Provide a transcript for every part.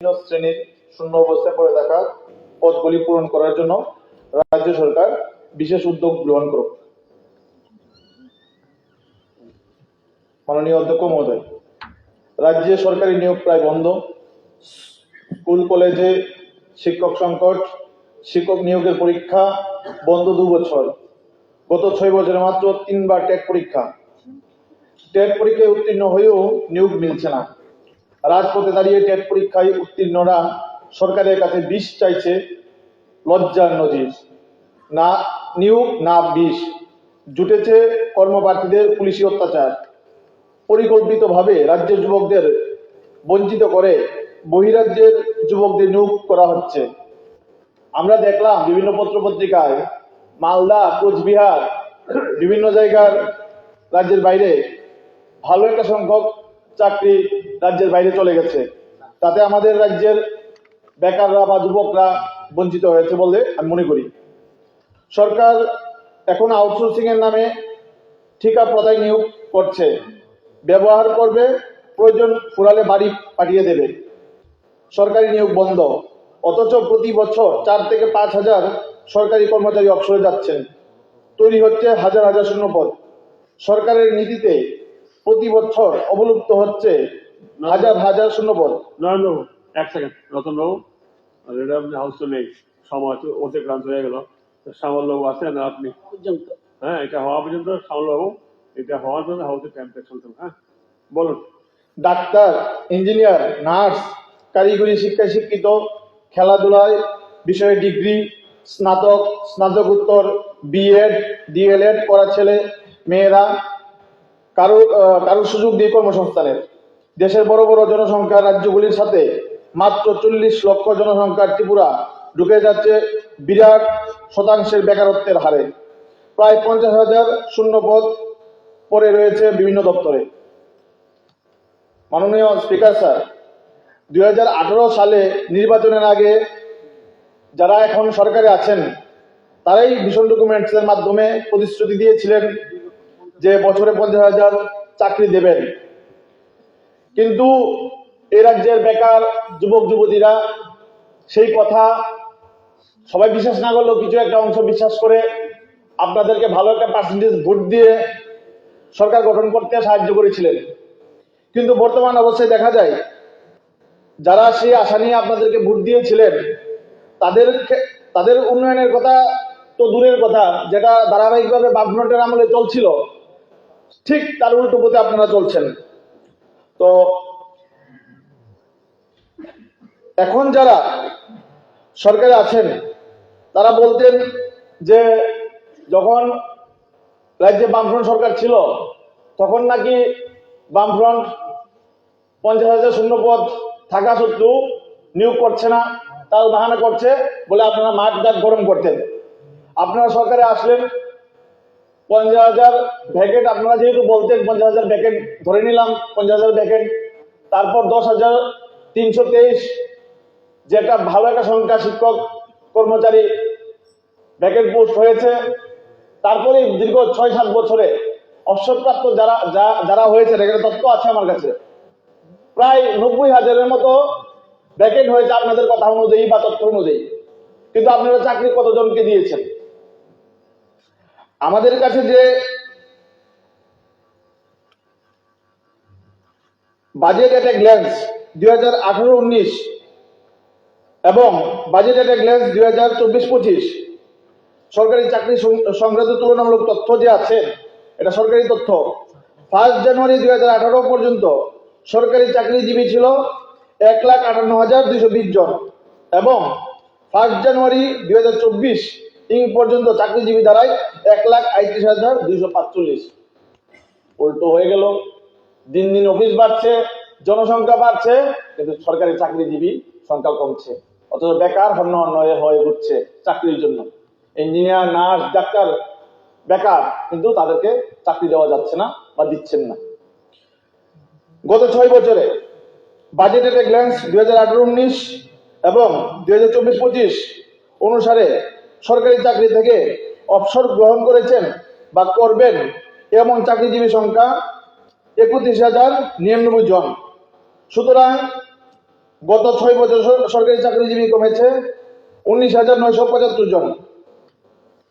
বিভিন্ন শ্রেণির শূন্য অবস্থায় পড়ে থাকা পদগুলি পূরণ করার জন্য রাজ্য সরকার বিশেষ উদ্যোগ গ্রহণ করুক। মাননীয় অধ্যক্ষ মহোদয়, রাজ্যে সরকারি নিয়োগ প্রায় বন্ধ। স্কুল, কলেজে শিক্ষক সংকট, শিক্ষক নিয়োগের পরীক্ষা বন্ধ দু বছর। গত ছয় বছরে মাত্র তিনবার টেট পরীক্ষা। টেট পরীক্ষায় উত্তীর্ণ হয়েও নিয়োগ মিলছে না। রাজপথে দাঁড়িয়ে টেট পরীক্ষায় উত্তীর্ণরা সরকারের কাছে বিষ চাইছে, লজ্জার নজির। না নিয়োগ না বিষ। জুটেছে কর্মপ্রার্থীদের পুলিশি অত্যাচার। পরিকল্পিতভাবে রাজ্যের যুবকদের বঞ্চিত করে বহিরাজ্যের যুবকদের নিয়োগ করা হচ্ছে। আমরা দেখলাম বিভিন্ন পত্রপত্রিকায়, মালদা, কোচবিহার, বিভিন্ন জায়গার রাজ্যের বাইরে ভালো একটা সংখ্যক চাকরি রাজ্যের বাইরে চলে গেছে। তাতে আমাদের রাজ্যের বেকাররা বা যুবকরা বঞ্চিত হয়েছে বলে আমি মনে করি। সরকার এখন আউটসোর্সিং এর নামে ঠিকা প্রদায় নিয়োগ করছে। ব্যবহার করবে, প্রয়োজন ফুরালে বাড়ি পাঠিয়ে দেবে। সরকারি নিয়োগ বন্ধ। অথচ প্রতি বছর চার থেকে পাঁচ হাজার সরকারি কর্মচারী অবসরে যাচ্ছেন। তৈরি হচ্ছে হাজার হাজার শূন্যপদ। সরকারের নীতিতে প্রতি বছর অবলুপ্ত হচ্ছে হাজার হাজার শূন্যপদ নরেন্দ্র বাবু, এক second Ratan Babu red of house তো নেই সময় তো অতিক্রান্ত হয়ে গেল। বাবু আছেন আর আপনি? হ্যাঁ এটা হওয়া পর্যন্ত শ্যামল বাবু এটা হওয়ার জন্য হাউসে টাইমটা চলতে হ্যাঁ? বলুন। ডাক্তার ইঞ্জিনিয়ার নার্স কারিগরি শিক্ষায় শিক্ষিত খেলাধুলায় বিষয়ে ডিগ্রি স্নাতক স্নাতকোত্তর বিএড ডিএলএড করা ছেলে মেয়েরা কারও আহ, কারও সুযোগ দিয়ে কর্মসংস্থানের দেশের বড় বড় জনসংখ্যা রাজ্যগুলির সাথে মাত্র চল্লিশ লক্ষ জনসংখ্যার ত্রিপুরা ঢুকে যাচ্ছে বিরাট শতাংশের বেকারত্বের হারে। প্রায় পঞ্চাশ হাজার শূন্য পদ পড়ে রয়েছে বিভিন্ন দপ্তরে। মাননীয় স্পিকার স্যার দুই হাজার আঠারো সালে নির্বাচনের আগে যারা এখন সরকারে আছেন তারাই ভীষণ ডকুমেন্টসের মাধ্যমে প্রতিশ্রুতি দিয়েছিলেন যে বছরে পঞ্চাশ হাজার চাকরি দেবেন। কিন্তু এই রাজ্যের বেকার যুবক, যুবতীরা সেই কথা সবাই বিশ্বাস না করলেও কিছু একটা অংশ বিশ্বাস করে আপনাদেরকে ভালো একটা পার্সেন্টেজ ভোট দিয়ে সরকার গঠন করতে সাহায্য করেছিলেন। কিন্তু বর্তমান অবস্থায় দেখা যায়, যারা সেই আশা নিয়ে আপনাদেরকে ভোট দিয়েছিলেন, তাদের তাদের উন্নয়নের কথা তো দূরের কথা, যেটা ধারাবাহিকভাবে বামফ্রন্টের আমলে চলছিল। ঠিক তার উল্টো পথে আপনারা চলছেন। তো এখন যারা সরকারে আছেন, তারা বলতেন যে যখন রাজ্যে বামফ্রন্ট সরকার ছিল, তখন নাকি বামফ্রন্ট পঞ্চাশ হাজার শূন্য পদ থাকা সত্ত্বেও নিয়োগ করছে না তাও বাহানা করছে বলে আপনারা মাঠ ঘাট গরম করতেন। আপনারা সরকারে আসলেন পঞ্চাশ হাজার ভ্যাকেট আপনারা যেহেতু বলতেন পঞ্চাশ হাজার ভ্যাকেট ধরে নিলাম, পঞ্চাশ হাজার ভ্যাকেট তারপর দশ হাজার তিনশো তেইশ যে একটা ভালো একটা সংখ্যা শিক্ষক, কর্মচারী ভ্যাকেট পোস্ট হয়েছে। তারপরে দীর্ঘ ছয় সাত বছরে অবসরপ্রাপ্ত যারা যারা হয়েছে এখানে তথ্য আছে আমার কাছে। প্রায় নব্বই হাজারের মতো ভ্যাকেট হয়েছে আপনাদের কথা অনুযায়ী বা তথ্য অনুযায়ী। কিন্তু আপনারা চাকরি কতজনকে দিয়েছেন? আমাদের কাছে যে বাজেট এট এ গ্ল্যান্স দুই হাজার আঠারো উনিশ এবং বাজেট এট এ গ্ল্যান্স দুই হাজার চব্বিশ পঁচিশ সরকারি চাকরি সংক্রান্ত তুলনামূলক তথ্য যে আছে, এটা সরকারি তথ্য। ফার্স্ট জানুয়ারি দুই হাজার আঠারো পর্যন্ত সরকারি চাকরিজীবী ছিল এক লাখ আটান্ন হাজার দুইশো বিশ জন এবং ফার্স্ট জানুয়ারি দুই হাজার চব্বিশ ইং পর্যন্ত চাকরিজীবী দাঁড়ায় এক লাখ আটত্রিশ হাজার দুইশো পাঁচচল্লিশ। উল্টো হয়ে গেল। দিন দিন অফিস বাড়ছে, জনসংখ্যা বাড়ছে, কিন্তু সরকারি চাকরিজীবী সংখ্যা কমছে। অথচ বেকার হন্য হয়ে হয়ে ঘুরছে চাকরির জন্য। ইঞ্জিনিয়ার নার্স ডাক্তার বেকার, কিন্তু তাদেরকে চাকরি দেওয়া যাচ্ছে না বা দিচ্ছেন না। গত ছয় বছরে বাজেটের গ্ল্যান্স দুই হাজার আঠারো, উনিশ এবং দুই হাজার চব্বিশ, পঁচিশ অনুসারে সরকারি চাকরি থেকে অবসর গ্রহণ করেছেন বা করবেন, এমন চাকরিজীবী সংখ্যা একত্রিশ হাজার নিরানব্বই জন। সুতরাং গত ছয় বছর সরকারি চাকরিজীবী কমেছে উনিশ হাজার নয়শো পঁচাত্তর জন।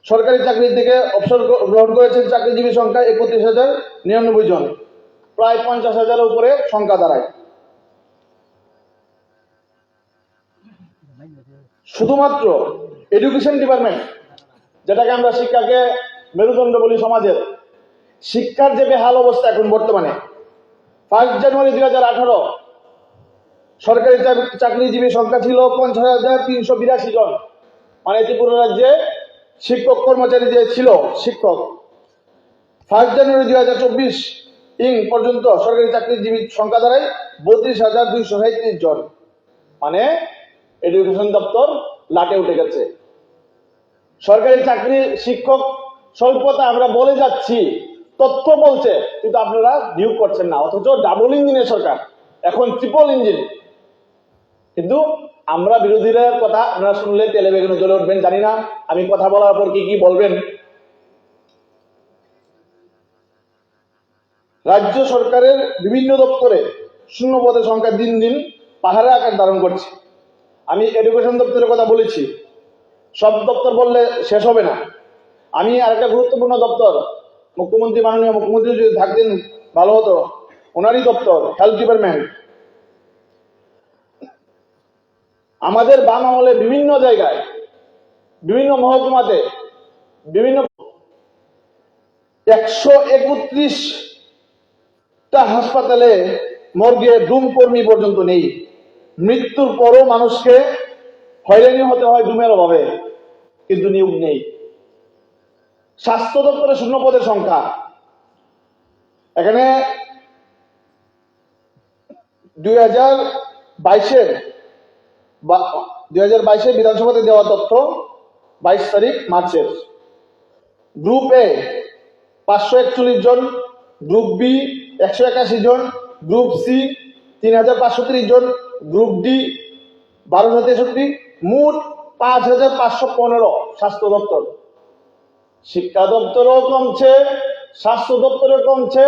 সরকারি চাকরি থেকে অবসর গ্রহণ করেছেন চাকরিজীবী সংখ্যা একত্রিশ হাজার নিরানব্বই জন। প্রায় পঞ্চাশ হাজারের উপরে সংখ্যা দাঁড়ায়। শুধুমাত্র এডুকেশন ডিপার্টমেন্ট যেটাকে আমরা শিক্ষাকে মেরুদণ্ড বলি সমাজের, শিক্ষার যে বেহাল অবস্থা এখন বর্তমানে ফার্স্ট জানুয়ারি দুই হাজার আঠারো, সরকারি চাক- চাকরিজীবী সংখ্যা ছিল পঞ্চাশ হাজার তিনশো বিরাশি জন। মানে ত্রিপুরা রাজ্যে শিক্ষক কর্মচারী যে ছিল, শিক্ষক ফার্স্ট জানুয়ারি দুই হাজার চব্বিশ, ইং পর্যন্ত সরকারি চাকরিজীবী সংখ্যা দাঁড়ায় বত্রিশ হাজার দুইশো সাঁত্রিশ জন। মানে এডুকেশন দপ্তর লাটে উঠে গেছে। সরকারি চাকরি শিক্ষক স্বল্পতা আমরা বলে যাচ্ছি, তথ্য বলছে, কিন্তু আপনারা নিয়োগ করছেন না, অথচ ডাবল ইঞ্জিনের সরকার, এখন ট্রিপল ইঞ্জিন কিন্তু আমরা বিরোধীদের কথা আপনারা শুনলে তেলে বেগুনে জ্বলে উঠবেন, জানি না, আমি কথা বলার পর কি কি বলবেন। রাজ্য সরকারের বিভিন্ন দপ্তরে শূন্য পদের সংখ্যা দিন দিন পাহাড়ে আকার ধারণ করছে। আমি এডুকেশন দপ্তরের কথা বলেছি। সব দপ্তর বললে শেষ হবে না। আমি আরেকটা গুরুত্বপূর্ণ দপ্তর, মুখ্যমন্ত্রী, মাননীয় মুখ্যমন্ত্রী যদি থাকতেন ভালো হতো। ওনারই দপ্তর হেলথ ডিপার্টমেন্ট আমাদের বাম আমলে বিভিন্ন জায়গায়, বিভিন্ন মহকুমাতে, বিভিন্ন একশো একত্রিশটা হাসপাতালে মর্গে ডুম কর্মী পর্যন্ত নেই। মৃত্যুর পরও মানুষকে হয়রানি হতে হয় ডুমের অভাবে, কিন্তু নিয়োগ নেই। স্বাস্থ্য দপ্তরে শূন্য পদের সংখ্যা। এখানে দুই হাজার বাইশের দুই হাজার বাইশে বিধানসভাতে দেওয়া তথ্য বাইশ তারিখ মার্চের। গ্রুপ এ পাঁচশো একচল্লিশ জন, গ্রুপ বি একশো একাশি জন, গ্রুপ সি তিন হাজার পাঁচশো তিরিশ জন গ্রুপ ডি বারোশো তেষট্টি, মোট পাঁচ হাজার পাঁচশো পনেরো স্বাস্থ্য দপ্তর। শিক্ষা দপ্তরও কমছে, স্বাস্থ্য দপ্তরও কমছে।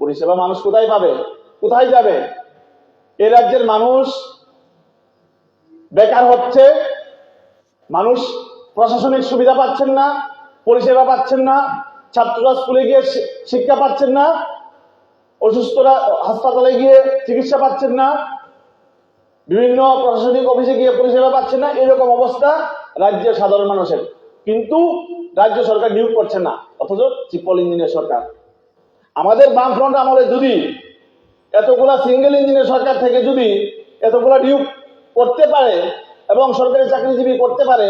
পরিষেবা মানুষ কোথায় পাবে? কোথায় যাবে? এ রাজ্যের মানুষ বেকার হচ্ছে, মানুষ প্রশাসনিক সুবিধা পাচ্ছেন না, পরিষেবা পাচ্ছেন না, ছাত্ররা স্কুলে গিয়ে শিক্ষা পাচ্ছেন না অসুস্থরা হাসপাতালে গিয়ে চিকিৎসা পাচ্ছেন না, বিভিন্ন প্রশাসনিক অফিসে গিয়ে পরিষেবা পাচ্ছেন না, এরকম অবস্থা রাজ্যের সাধারণ মানুষের। কিন্তু রাজ্য সরকার নিয়োগ করছে না, অথচ ট্রিপল ইঞ্জিনের সরকার। আমাদের বামফ্রন্ট আমলে যদি এতগুলা সিঙ্গেল ইঞ্জিনের সরকার থেকে যদি এতগুলা নিয়োগ করতে পারে এবং সরকারি চাকরিজীবী করতে পারে,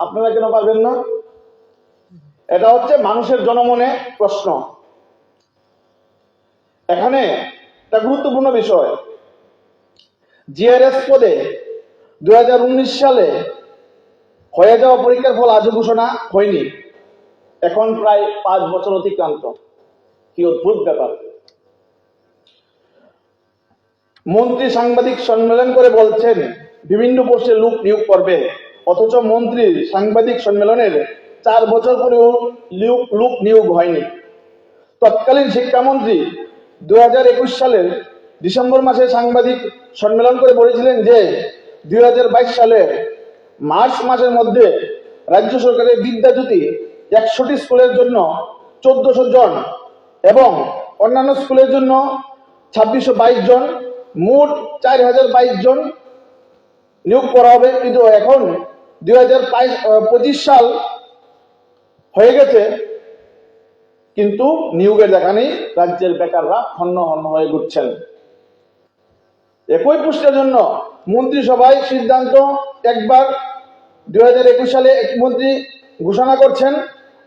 আপনারা কেন পারবেন না? এটা হচ্ছে মানুষের জনমনে প্রশ্ন। এখানে একটা গুরুত্বপূর্ণ বিষয়। জিআরএস পদে দুই সালে হয়ে যাওয়া পরীক্ষার ফল আজও ঘোষণা হয়নি। এখন প্রায় পাঁচ বছর অতিক্রান্ত। কি অদ্ভুত ব্যাপার। মন্ত্রী সাংবাদিক সম্মেলন করে বলছেন, বিভিন্ন পোস্টে লোক নিয়োগ করবে। অথচ মন্ত্রীর সাংবাদিক সম্মেলনের চার বছর পরেও লোক নিয়োগ হয়নি। তৎকালীন শিক্ষামন্ত্রী দু হাজার একুশ সালের ডিসেম্বর মাসে সাংবাদিক সম্মেলন করে বলেছিলেন যে দুই হাজার বাইশ সালের মার্চ মাসের মধ্যে রাজ্য সরকারের বিদ্যাজ্যোতি একশোটি স্কুলের জন্য চোদ্দশো জন এবং অন্যান্য স্কুলের জন্য ছাব্বিশশো বাইশ জন, মোট চার হাজার বাইশ জন নিয়োগ করা হবে। কিন্তু এখন দুই হাজার পঁচিশ সাল হয়ে গেছে। কিন্তু নিয়োগের দেখা নেই, রাজ্যের বেকাররা হন্য হন্য হয়ে ঘুরছেন। একই পোস্টের জন্য মন্ত্রিসভায় সিদ্ধান্ত একবার দুই হাজার একুশ সালে এক মন্ত্রী ঘোষণা করছেন,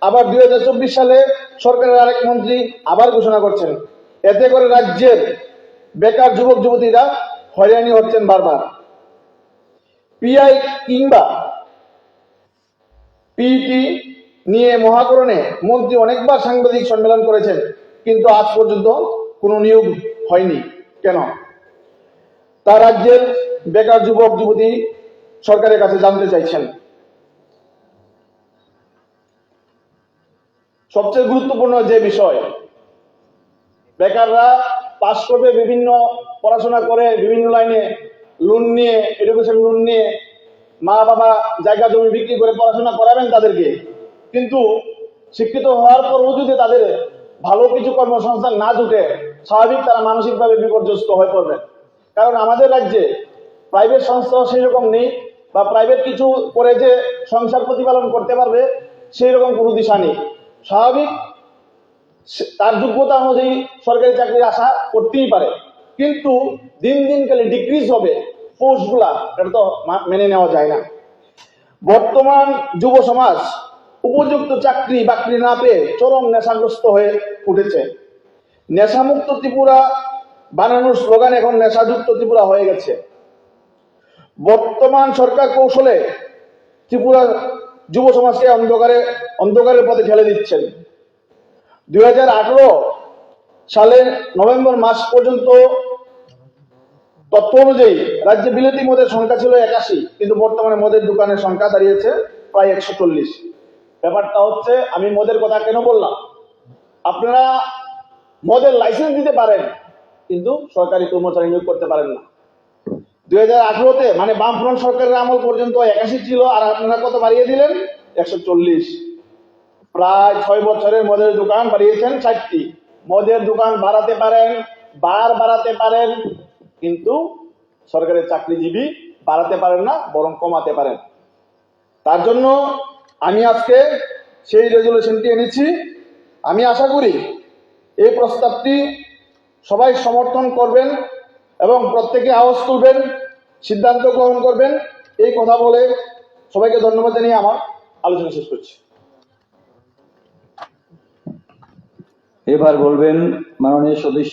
আবার দুই হাজার চব্বিশ সালে সরকারের আরেক মন্ত্রী আবার ঘোষণা করছেন। এতে করে রাজ্যের বেকার যুবক যুবতীরা হয়রানি হচ্ছেন বারবার। পিআই কিংবা পিইটি নিয়ে মহাকরণে মন্ত্রী অনেকবার সাংবাদিক সম্মেলন করেছেন, কিন্তু আজ পর্যন্ত কোনো নিয়োগ হয়নি। কেন? তা রাজ্যের বেকার যুবক, যুবতী সরকারের কাছে জানতে চাইছেন। সবচেয়ে গুরুত্বপূর্ণ যে বিষয়, বেকাররা পাশ করবে বিভিন্ন, পড়াশোনা করে বিভিন্ন লাইনে লোন নিয়ে এডুকেশন লোন নিয়ে মা বাবা জায়গা জমি বিক্রি করে পড়াশোনা করাবেন তাদেরকে। কিন্তু শিক্ষিত হওয়ার পরও যদি তাদের ভালো কিছু কর্মসংস্থান না জুটে, স্বাভাবিক তারা মানসিকভাবে বিপর্যস্ত হয়ে পড়বেন। কারণ আমাদের রাজ্যে প্রাইভেট সংস্থা সেই রকম নেই বা প্রাইভেট কিছু করে যে সংসার প্রতিপালন করতে পারবে সেই রকম কোনো দিশা নেই। স্বাভাবিক তার যোগ্যতা অনুযায়ী সরকারি চাকরির আশা করতেই পারে। কিন্তু দিন দিন কালে ডিক্রিজ হবে পোস্টগুলা এটা তো মেনে নেওয়া যায় না। বর্তমান যুব সমাজ উপযুক্ত চাকরি বাকরি না পেয়ে চরম নেশাগ্রস্ত হয়ে উঠেছে। নেশামুক্ত ত্রিপুরা বানানোর স্লোগান এখন নেশাযুক্ত ত্রিপুরা হয়ে গেছে। বর্তমান সরকার কৌশলে ত্রিপুরা যুব সমাজকে অন্ধকারে, অন্ধকারের পথে ঠেলে দিচ্ছেন। দুই সালের নভেম্বর মাস পর্যন্ত তথ্য অনুযায়ী রাজ্যে বিলেতি মদের সংখ্যা ছিল একাশি, কিন্তু বর্তমানে মদের দোকানের সংখ্যা দাঁড়িয়েছে প্রায় একশো চল্লিশ। ব্যাপারটা হচ্ছে, আমি মদের কথা কেন বললাম? আপনারা মদের লাইসেন্স দিতে পারেন, কিন্তু সরকারি কর্মচারী নিয়োগ করতে পারেন না। দুই হাজার আঠারোতে মানে বামফ্রন্ট সরকারের আমল পর্যন্ত একাশি ছিল, আর আপনারা কত বাড়িয়ে দিলেন? একশো চল্লিশ। প্রায় ছয় বছরের মদের দোকান বাড়িয়েছেন ষাটটি। মদের দোকান বাড়াতে পারেন, বার বাড়াতে পারেন, কিন্তু সরকারের চাকরিজীবী বাড়াতে পারেন না, বরং কমাতে পারেন। তার জন্য আমি আজকে সেই রেজলিউশনটি এনেছি। আমি আশা করি এই প্রস্তাবটি সবাই সমর্থন করবেন এবং প্রত্যেকে আওয়াজ তুলবেন, সিদ্ধান্ত গ্রহণ করবেন। এই কথা বলে সবাইকে ধন্যবাদ জানিয়ে আমার আলোচনা শেষ করছি। এবার বলবেন মাননীয় সদস্য